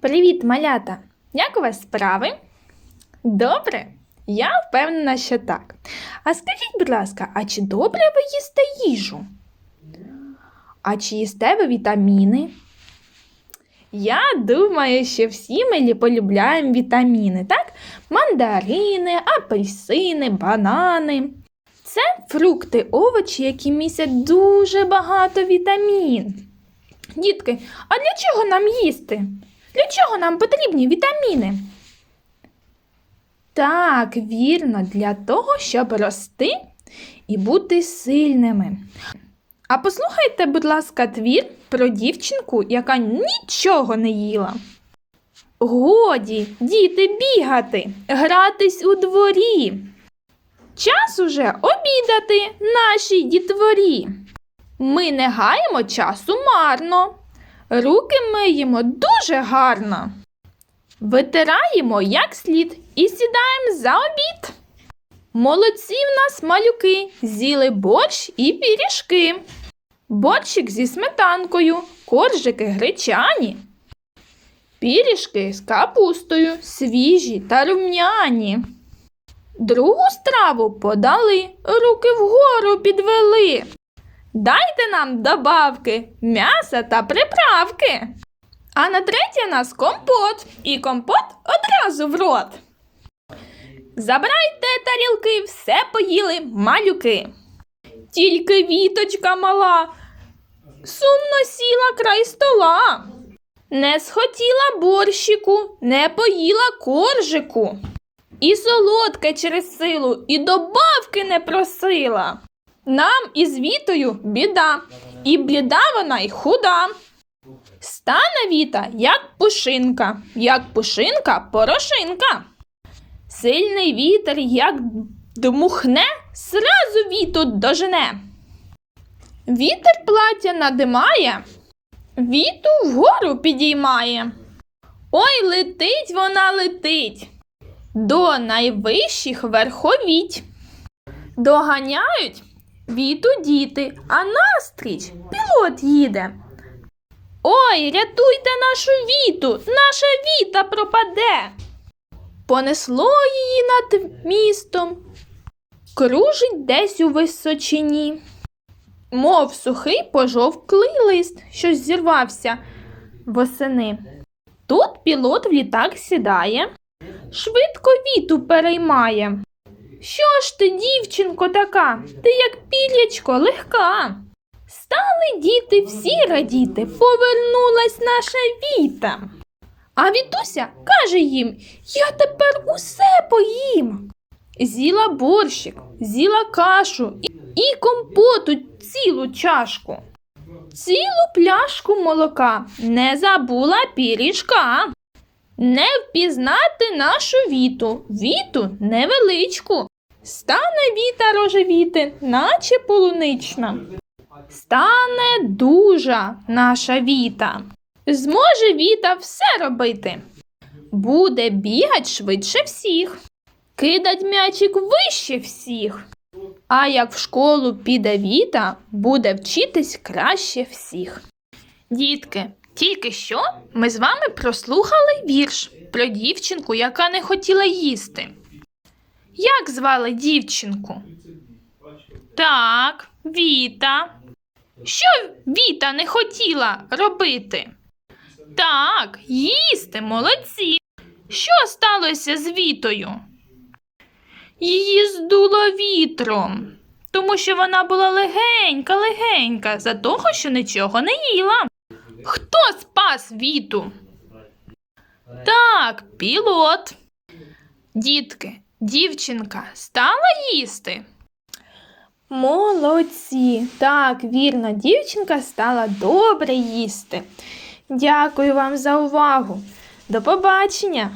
Привіт, малята! Як у вас справи? Добре? Я впевнена, що так. А скажіть, будь ласка, а чи добре ви їсте їжу? А чи їсте ви вітаміни? Я думаю, що всі ми полюбляємо вітаміни, так? Мандарини, апельсини, банани. Це фрукти, овочі, які містять дуже багато вітамін. Дітки, а для чого нам їсти? Для чого нам потрібні вітаміни? Так, вірно, для того, щоб рости і бути сильними. А послухайте, будь ласка, твір про дівчинку, яка нічого не їла. Годі, діти, бігати, гратись у дворі. Час уже обідати нашій дітворі. Ми не гаємо часу марно. Руки миємо дуже гарно. Витираємо як слід і сідаємо за обід. Молодці в нас малюки, з'їли борщ і пиріжки. Борщик зі сметанкою, коржики гречані. Пиріжки з капустою, свіжі та рум'яні. Другу страву подали, руки вгору підвели. Дайте нам добавки, м'яса та приправки. А на третє нас компот. І компот одразу в рот. Забирайте тарілки, все поїли малюки. Тільки віточка мала, сумно сіла край стола. Не схотіла борщику, не поїла коржику. І солодке через силу, і добавки не просила. Нам із Вітою біда, і бліда вона й худа. Стане Віта, як пушинка, як пушинка порошинка. Сильний вітер, як дмухне, сразу віту дожене. Вітер плаття надимає, віту вгору підіймає. Ой, летить вона летить до найвищих верховіть. Доганяють віту діти, а настріч пілот їде. Ой, рятуйте нашу віту, наша віта пропаде. Понесло її над містом, кружить десь у височині, мов сухий пожовклий лист, що зірвався восени. Тут пілот в літак сідає, швидко віту переймає. Що ж ти, дівчинко, така? Ти як пілячко легка. Стали діти всі радіти, повернулась наша віта. А Вітуся каже їм: Я тепер усе поїм. З'їла борщик, з'їла кашу і, компоту цілу чашку. Цілу пляшку молока не забула піріжка. Не впізнати нашу віту, віту невеличку. Стане віта рожевіти, наче полунична. Стане дуже наша віта. Зможе віта все робити. Буде бігать швидше всіх, кидать м'ячик вище всіх. А як в школу піде віта, буде вчитись краще всіх. Дітки, тільки що ми з вами прослухали вірш про дівчинку, яка не хотіла їсти. Як звали дівчинку? Так, Віта. Що Віта не хотіла робити? Так, їсти, молодці. Що сталося з Вітою? Її здуло вітром, тому що вона була легенька, легенька, за того, що нічого не їла. Хто спас Віту? Так, пілот. Дітки, дівчинка стала їсти. Молодці. Так, вірно, дівчинка стала добре їсти. Дякую вам за увагу. До побачення!